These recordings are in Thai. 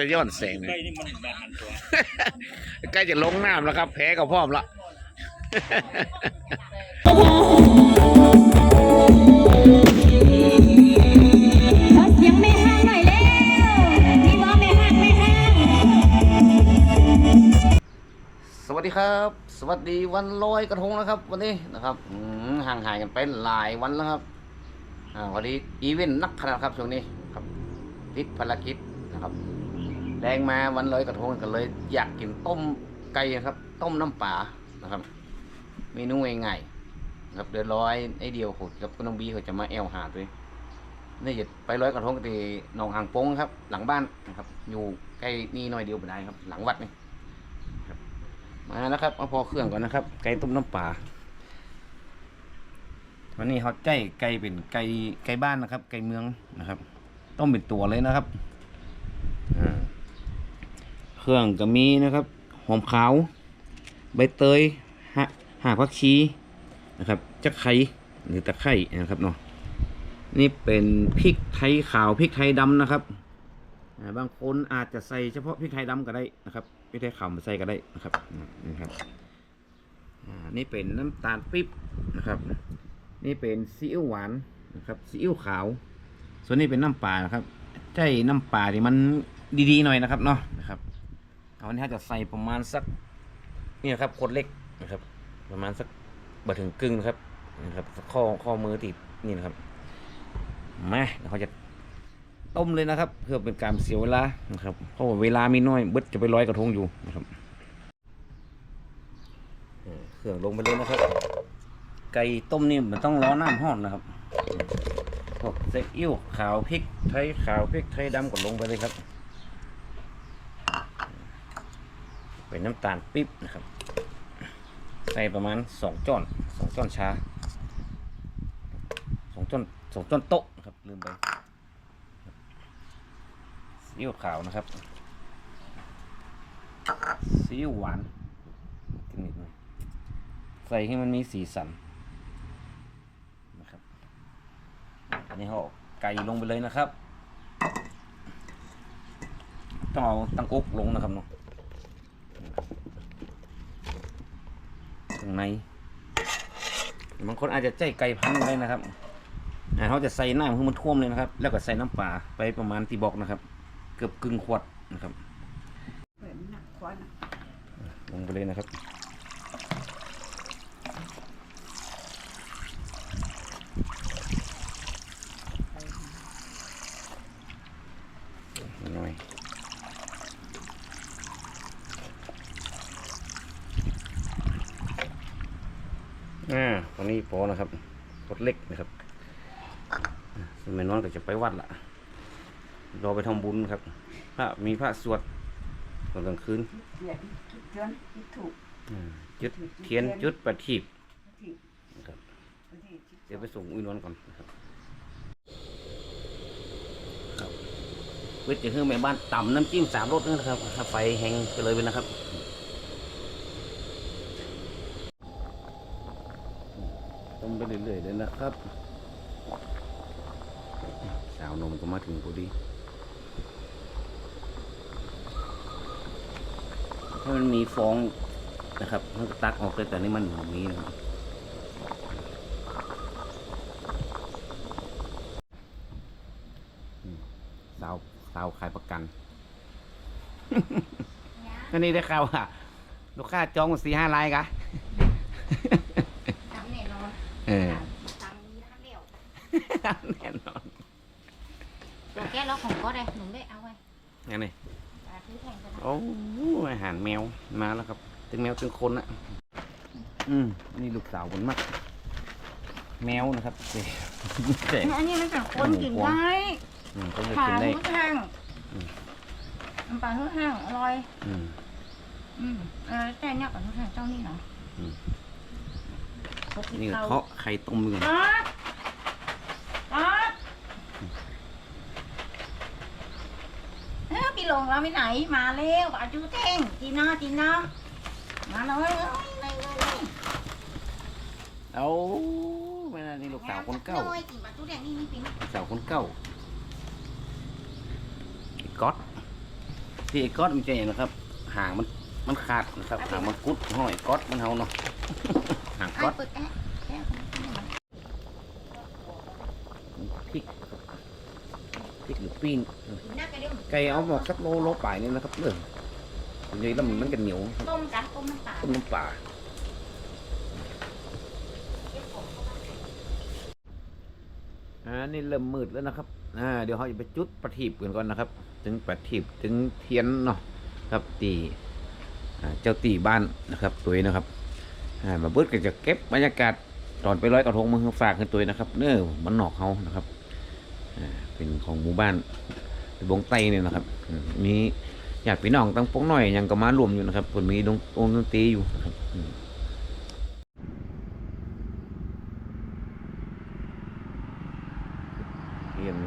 จะย้อนแสงเลใกล้ยนี่มันบาหันตัว ใกล้จะลงน้ำแล้วครับ แพ้กับพร้อมละขอเสียงแม่ห้างหน่อยเร็วพี่ว่าแม่ห้างแม่ห้างสวัสดีครับ สวัสดีวันลอยกระทงนะครับ วันนี้นะครับอืมห่างหายกันไปหลายวันแล้วครับอ่าวันนี้อีเวนต์นักขนาดครับช่วงนี้ครับติดภารกิจนะครับ แรงมาวันลอยกระทงกันเลย อยากกินต้มไก่ครับ ต้มน้ำปลานะครับ เมนูง่ายๆนะครับเดือดร้อยไอเดียวขุดกับคุณน้องบีเขาจะมาแอวหาด้วยนี่จะไปร้อยกระทงกันที่หนองหางโป้งครับ หลังบ้านนะครับ อยู่ใกล้นี่หน่อยเดียวไปได้ครับ หลังวัดนี่มาแล้วครับเอาพอเครื่องก่อนนะครับ ไก่ต้มน้ำปลาวันนี้เขาใจไก่เป็นไก่ไก่บ้านนะครับ ไก่เมืองนะครับ ต้มเป็นตัวเลยนะครับอ่า เครื่องก็มีนะครับ หอมขาว ใบเตยหะหากผักชีนะครับจักไข่หรือตะไคร่นะครับเนาะนี่เป็นพริกไทยขาวพริกไทยดำนะครับบางคนอาจจะใส่เฉพาะพริกไทยดำก็ได้นะครับพริกไทยขาวมาใส่ก็ได้นะครับนี่ครับนี่เป็นน้ำตาลปิ๊บนะครับ นี่เป็นซีอิ๊วหวานนะครับซีอิ๊วขาว ส่วนนี้เป็นน้ำปลานะครับใช่น้ำปลาที่มันดีๆหน่อยนะครับเนาะนะครับ เอาอันนี้จะใส่ประมาณสักนี่ครับคนเล็กนะครับ ประมาณสักบะถึงกึ่งนะครับนะครับ ข้อข้อมือติดนี่นะครับมาเดี๋ยวเขาจะต้มเลยนะครับ เพื่อเป็นการเสียเวลานะครับเพราะว่าเวลามีน้อยเบิดจะไปร้อยกระทงอยู่นะครับเครื่องลงไปเลยนะครับ ไก่ต้มนี่มันต้องร้อน้ำห้อนนะครับพวกเซ็กอิ้วขาวพริกไทยขาวพริกไทยดำก็ลงไปเลยครับ เป็นน้ำตาลปิ๊บนะครับ ใส่ประมาณสองจ้อนสองจ้อนชาสองจ้อนสองจ้อนโต๊ะนะครับลืมไปซีอิ๊วขาวนะครับซีอิ๊วหวานนิดหน่อยใส่ให้มันมีสีสันนะครับอันนี้เขาเอาไก่ลงไปเลยนะครับ ต้องเอาตั้งอกลงนะครับเนาะ ข้างในบางคนอาจจะใจไก่พันเลยนะครับอ่าเขาจะใส่น้ำให้มันท่วมเลยนะครับ แล้วก็ใส่น้ำปลาไปประมาณที่บอกนะครับ เกือบกึ่งขวดนะครับเหมือนหนักควันลงไปเลยนะครับ หน่อยอ่าตอนนี้พอนะครับรถเล็กนะครับสมัยน้อยก็จะไปวัดละรอไปทำบุญครับพระมีพระสวดตอนกลางคืนเดี๋ยวคิดเกินคิดถูกอืมจุดเทียนจุดประทีปที่นะครับที่คิดเดี๋ยวไปส่งอุ้ยนวลก่อนนะครับครับเวทจะขึ้นไปบ้านต่ำน้ำจิ้มสามรสนะครับถ้าไฟแห้งไปเลยไปนะครับ ต้มไป เรื่อยๆเลยนะครับ สาวนมก็มาถึงพอดีถ้ามันมีฟองนะครับมันก็ตักออกเลยแต่นี่มันไม่มีนะครับสาวสาวขายประกันอันนี้ได้ข่าวว่าลูกค้าจองมาสี่ห้าลายกะทำแน่นอนเออ ทำนี้ท่านเดียว แน่นอนแต่แกเราของก็ได้หนุ่มได้เอาไว้งั้นนี่ปลาที่แข่งกันนะโอ้อาหารแมวมาแล้วครับถึงแมวถึงคนอะอืมนี่ลูกสาวคนมากแมวนะครับเจ๊เจ๊อันนี้มันเป็นคนกินได้อืมก็จะปลากินได้ ทุกแห้งอืม น้ำปลาทุกแห้งอร่อย อืม อืมเออแต่เนี่ยกับทุกแห้งเจ้านี่เนาะอืมพกนี่ก็เข้าเคาะไข่ต้มมือครับครับเอ้าพี่หล งเราไปไหนมาเร็วอาจูเท่งจีน่าจีน่ามาเลย เอ้ยเลยเลยเลยเอาไม่น่านี่ลูกสาวคนเก่าน้อยกินปลาจูแดงนี่นี่เป็นลูกสาวคนเก่าก๊อตที่ไอ้ก๊อตมันจะเห็นนะครับ หางมันมันขาดนะครับหางมันกุดห้อยก๊อตมันเฮาเนาะหางก๊อตเปิดแอะแอะพริกพริกหรือปีน ไก่เอาบอกสักโลโลป่ายนี่นะครับเออทีนี้แล้วมันมันกันเหนียวต้มกันต้มน้ำตาต้มน้ำปลาอ่านี่เริ่มมืดแล้วนะครับอ่าเดี๋ยวเขาจะไปจุดประทีปกันก่อนนะครับ ถึงประทีปถึงเทียนเนาะครับตีอ่าเจ้าตีบ้านนะครับตัวนี้นะครับอ่ามาเบิดก็จะเก็บบรรยากาศตอนไปร้อยกระทงมือฝากขึ้นตัวนะครับ เนื้อมันหนอกเขานะครับอ่าเป็นของหมู่บ้าน บงไตเนี่ยนะครับ มีอยากพี่น้องตั้งปงหน่อยยังก็มารวมอยู่นะครับคนมีดงองดนตรีอยู่นะครับอืมเยี่ยม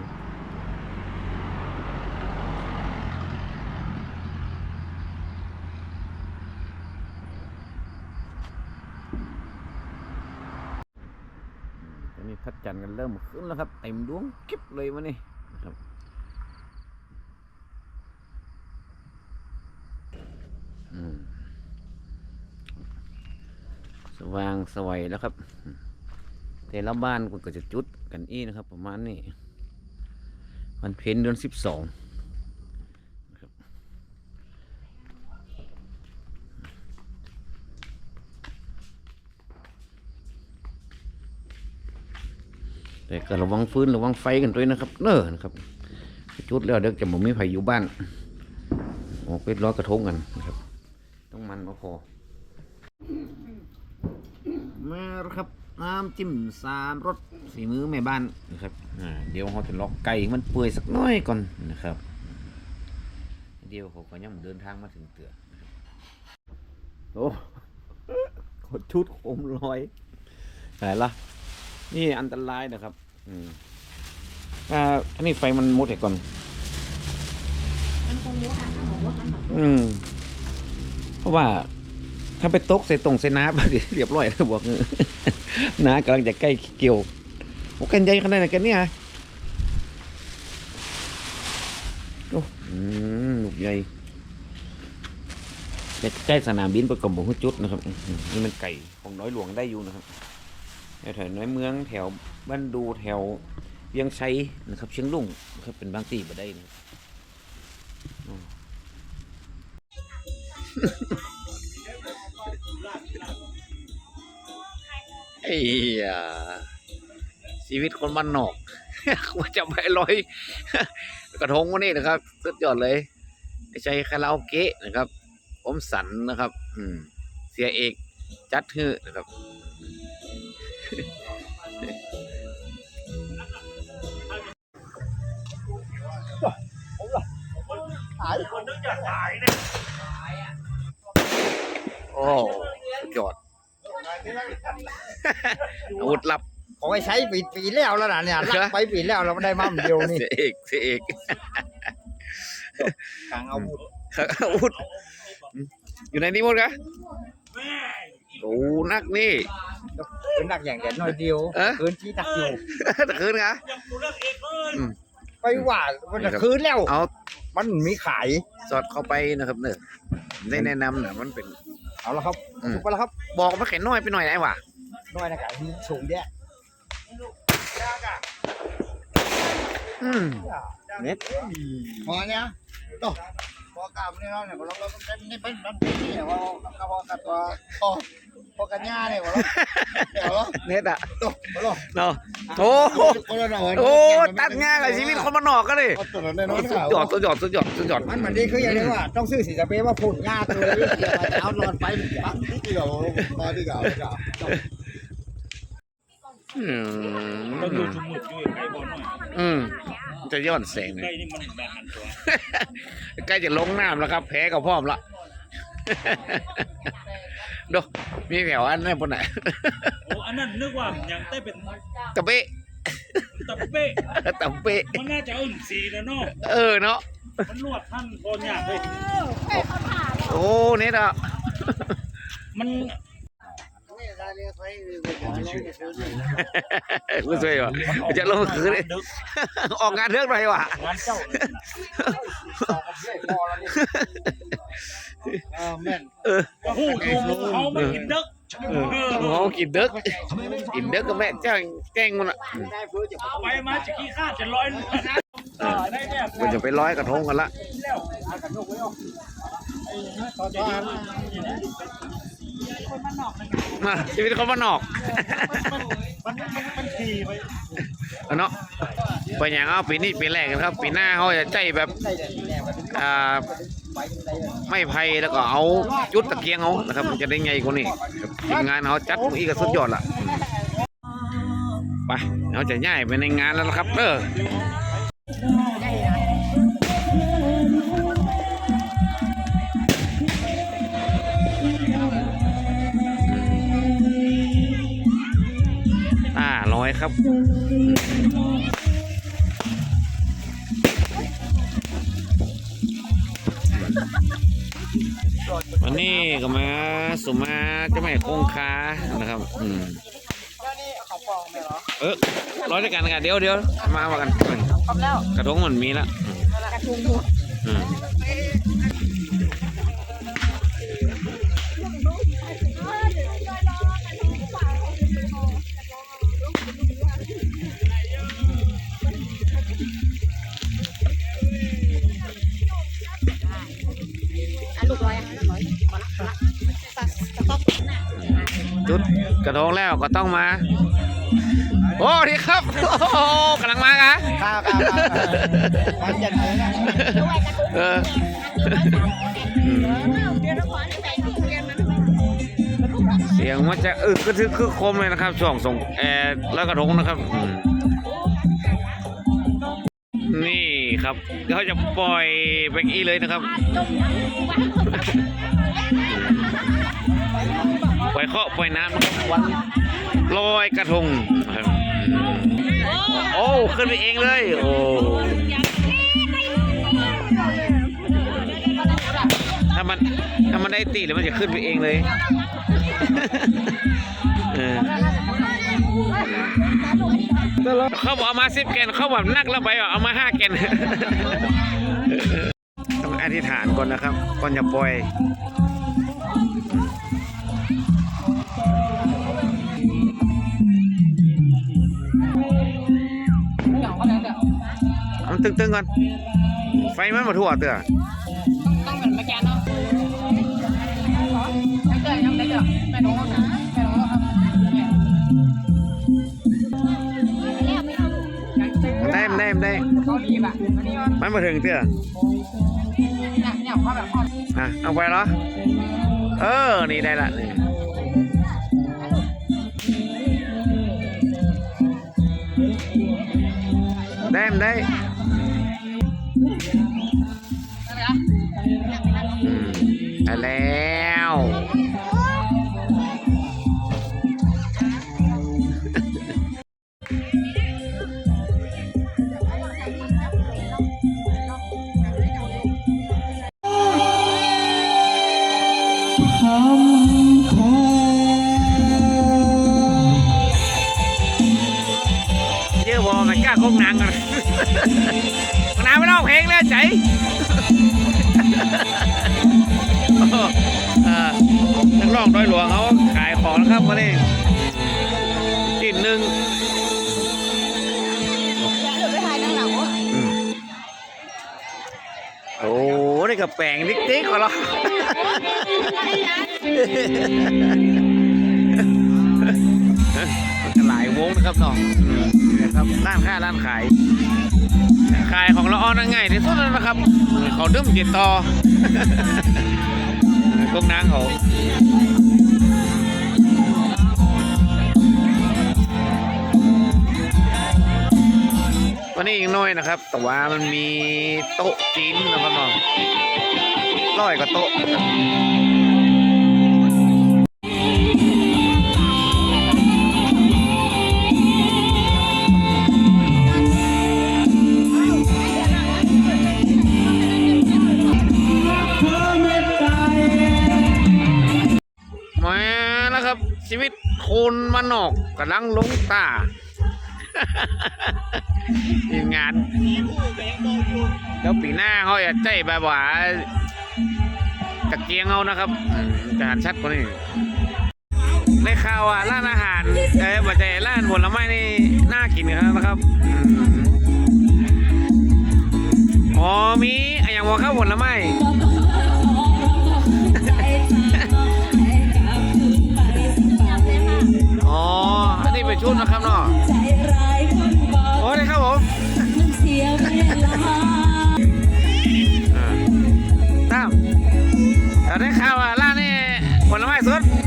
ตอนนี้พระจันทร์กันเริ่มขึ้นแล้วครับเต็มดวงกิ๊บเลยวันนี้นะครับอืม สว่างสวัยแล้วครับแต่ละบ้านก็จะจุดกันอีนะครับ ประมาณนี้วันเพ็ญเดือนสิบสองนะครับแต่ก็ระวังฟืนระวังไฟกันด้วยนะครับเน้อนะครับจุดแล้วเดี๋ยวจะบ่มีไผอยู่บ้านออกไปร้อกระทงกันนะครับ ต้องมันก็พอ มาแล้วครับ น้ำจิ้มสามรสสีมือแม่บ้านนะครับอ่าเดี๋ยวเราจะลอกไก่ให้มันเปื่อยสักหน้อยก่อนนะครับ เดี๋ยวเขาก็ยังเดินทางมาถึงเตือนะครับโอ้ขดชุดโคมลอยไหนละนี่อันตรายนะครับ อืมอ่าอันนี้ไฟมันมุดให้ก่อนมันคงรู้ค่ะถ้าบอกว่ามันแบบอืมเพราะว่า ถ้าไปตกใส่ตรงใส่น้ำเรียบร้อยแล้วบอกน้ากำลังจะใกล้เกี่ยวโอ้กันใหญ่ขนาดไหนกันเนี่ยโอ้อืมลูกใหญ่ใกล้สนามบินประกอบบุจุดนะครับนี่มันไก่ของน้อยหลวงได้อยู่นะครับแถวน้อยเมืองแถวบ้านดูแถวเวียงชัยนะครับ เชียงลุ่งนะครับเป็นบางตีบ่ได้นะ ไอ้เหี้ยชีวิตคนบ้านนอกว่าจะไปลอยกระทงวันนี้นะครับสุดยอดเลยไม่ใช่คาราโอเกะนะครับ ผมสันนะครับ อืม เสียเอกจัดฮือนะครับขายคนนึกจะตายเนี่ยโอ้ ยอดอาวุธลับของไอ้ใช้ปีปีแล้วแล้วนะเนี่ยเหรอรักไปปีแล้วเราไม่ได้มาเดียวนี่เสียเอกเสียเอกกลางอาวุธอาวุธอยู่ในนี้หมดกะแม่โอ้นักนี่เป็นนักอย่างเดียวน้อยเดียวเอ๊ะคืนที่ตักอยู่ตะคืนกะยังกูเลิกเองเลยไปว่ามันจะคืนแล้วเอามันมีขายสอดเข้าไปนะครับเนอะได้แนะนำนะมันเป็น เอาละครับอืมถูกไปแล้วครับบอกมันแข็งน้อยไปหน่อยได้วะน้อยนะกะหินสูงแยะอืมเน็ตพอเนี่ยต่อพอกลับเนี่ยเนี่ยเราเราเป็นนี่เป็นมันเป็นนี่เนี่ยพอพอกับพอพอ พอกันย่าเนี่ยพอแล้วเดี๋ยวเน็ตอะต่อพอแล้วเนาะโอ้โหคนละหน่อยโอ้ตัดงานกับชีวิตคนมานนอกก็เลยเอาตัวนั้นแน่นอนสุดค่ะยอดสุดยอดสุดยอดสุดยอดมันมันดีคืออย่างนี้ว่าต้องซื้อสีสเปรย์ว่าฝุ่นหญ้าตัวเลยเกี่ยวกับเอาหลอดไฟมันปังที่เกี่ยวมาที่เก่าที่เก่าอืมต้องดูชุมมุดด้วยไก่บอลหน่อยอืมจะย้อนแสงเลไก่ยนี่มันบานตัวใกล้จะลงน้ำแล้วครับ แพ้กับพร้อมละ ดูมีแถวอันนั้นบนไหนโอ้อันนั้นนึกว่ายังได้เป็นตะเปะตะเป๊ะตะเปะมันน่าจะอุ่นสีแล้วเนาะเออเนาะมันลวดท่านโอนยากเลยโอ้เน็ตอะมันนี่ได้เนี่ ยใส่กูช่วยวะจะลงคืนเลยออกงานเรื่องหน่อยวะงานเจ้าเออแม่นหูอยู่เขาไม่กินเด็กเออหมอกินเด็กกินเด็กก็แม่แจ้งแจ้งมันอะไปมาจะขี้ข้าจะร้อยมันจะไปร้อยกระทงกันละ มาชีวิตเขาบ้านนอก มันมันมันขี่ไปเอาเนาะไปอย่างเอาปีนี้ปีแรกนะครับ ปีหน้าเขาจะใจแบบอ่าไม่ไผ่แล้วก็เอาจุดตะเกียงเอานะครับมันจะได้ไงกว่านี้ครับทีมงานเขาจัดอีกก็สุดยอดละไปเราจะย้ายไปในงานแล้วนะครับเด้อ ร้อยครับวันนี้ก็มาสุมาเจะไม่คงคานะครับ อืมเออร้อยด้วยกันกันเดี๋ยวเดี๋ยวมาว่ากันครบแล้วกระทงมันมีแล้วกระทุง กระทงแล้วก็ต้องมา โอ้ดีครับโอ้กำลังมากะข้าวข้าวข้าวมันจะถึงนะเออเสียงมันจะอึกกระทึกคือคมเลยนะครับช่วงส่งแอร์แล้วกระทงนะครับ ครับเขาจะปล่อยไปอีเลยนะครับ ปล่อยเคาะปล่อยน้ำนะครับวันลอยกระทงนะครับโอ้ขึ้นไปเองเลยโอ้ถ้ามันถ้ามันได้ตีแล้วมันจะขึ้นไปเองเลย เออ เขาบอกเอามาสิบแกนเขาบอกนักแล้วไปเอามาห้าแกนต้องอธิษฐานก่อนนะครับ ก่อนจะปล่อยมันตึงๆก่อน ไฟมันมาทั่วเตือต้องเหมือนเมื่อกี้เนาะไม่เกิดยังไม่เกิดไม่รู้นะ ได้มันได้มันได้เขาดีแบบอันนี้ว่ามันมาถึงเตือเนี่ยเนี่ยเขาแบบเขาอะเอาไปเหรอ เออ นี่ได้ละนี่ได้มันได้ นักร้องด้อยหลวงเขาขายของนะครับวันนี้กินหนึ่งหรือไปถ่ายด้านหลังวะอืมโอ้นี่ก็แปลงติ๊กๆขอร้องหลายวงนะครับน้องอืมนี่นะครับร้านค้าร้านขาย ขายของละอ่อนง่ายที่สุดแล้วนะครับ เขาดื่มกินต่อพวกนางเขา วันนี้ยังน้อยนะครับ แต่ว่ามันมีโต๊ะจีนนะครับน้องร้อยกว่าโต๊ะมาแล้วครับ ชีวิตคนมานอกกำลังหลงตา ทีมงาน แล้วปีหน้าเขาจะใจแบบว่าตะเกียงเอานะครับอืมจะหันชัดกว่านี้ได้ข่าวว่าร้านอาหารเอ้ยบัจจัยร้านผลไม้นี่น่ากินครับนะครับอ๋อมีอย่างว่าข้าวผลไม้อ๋อ อันนี้เป็นชุดนะครับเนาะ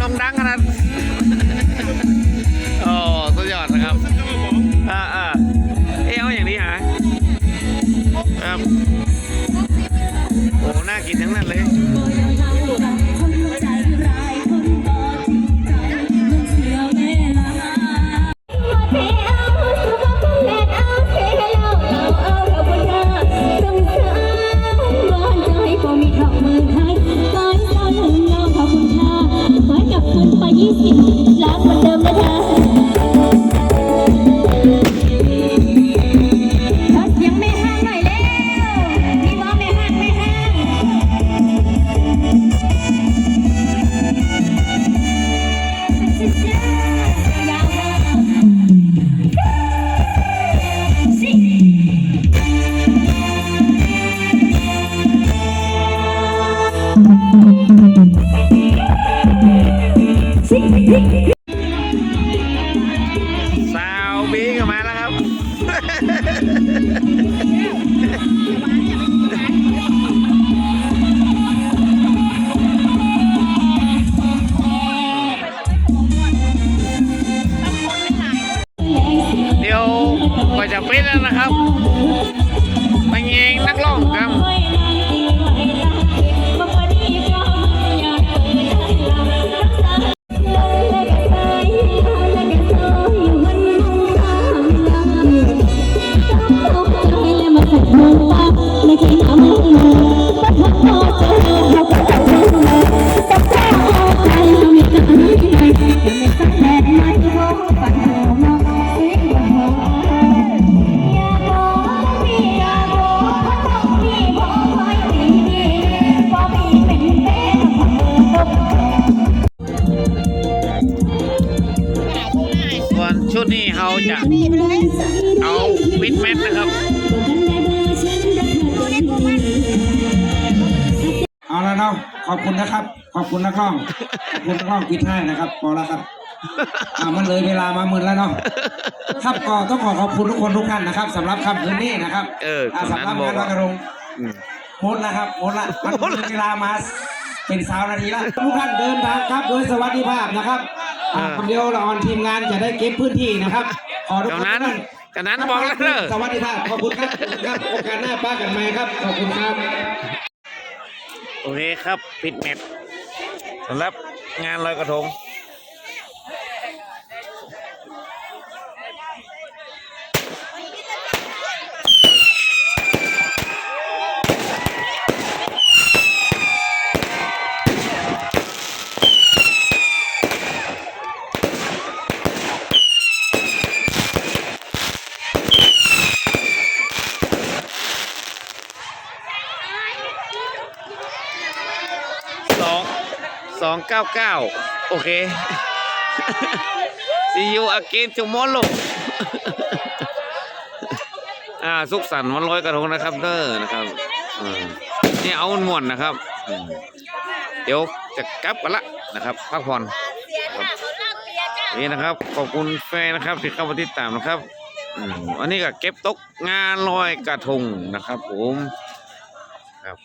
ม้สดโด่งดังขนาด นะครับ ขอบคุณนะครับ ขอบคุณนักร้องขอบคุณนักร้องปิดให้นะครับพอแล้วครับอ่ามันเลยเวลามาหมื่นแล้วเนาะครับก็ต้องขอขอบคุณทุกคนทุกท่านนะครับสำหรับค่ำคืนนี้นะครับเอออ่าคนนั้นสำหรับบอกงานลว่าอยกระทงอืมหมดแล้วครับหมดละมันเลยเวลามาเป็นสาวนาทีละทุกท่านเดินทางครับโดยสวัสดิภาพนะครับอ่าคนเดียวละออนทีมงานจะได้เก็บพื้นที่นะครับ ขอทุกเดี๋ยวท่านนั้นจากนั้นบอกแล้วเด้อสวัสดิภาพขอบคุณครับขอบคุณครับโอกาสหน้าป้ากันใหม่ครับ ขอบคุณครับ โอเคครับ ปิดแมทสำหรับงานลอยกระทง สอง สองเก้าเก้าโอเค see you again tomorrow อ่าสุขสันต์วันลอยกระทงนะครับเด้อนะครับนี่เอาม่วนนะครับ เดี๋ยวจะกลับกันละนะครับพักผ่อนนี่นะครับ ขอบคุณแฟนนะครับที่เข้ามาติดตามนะครับอันนี้ก็เก็บตกงานลอยกระทงนะครับผมครับ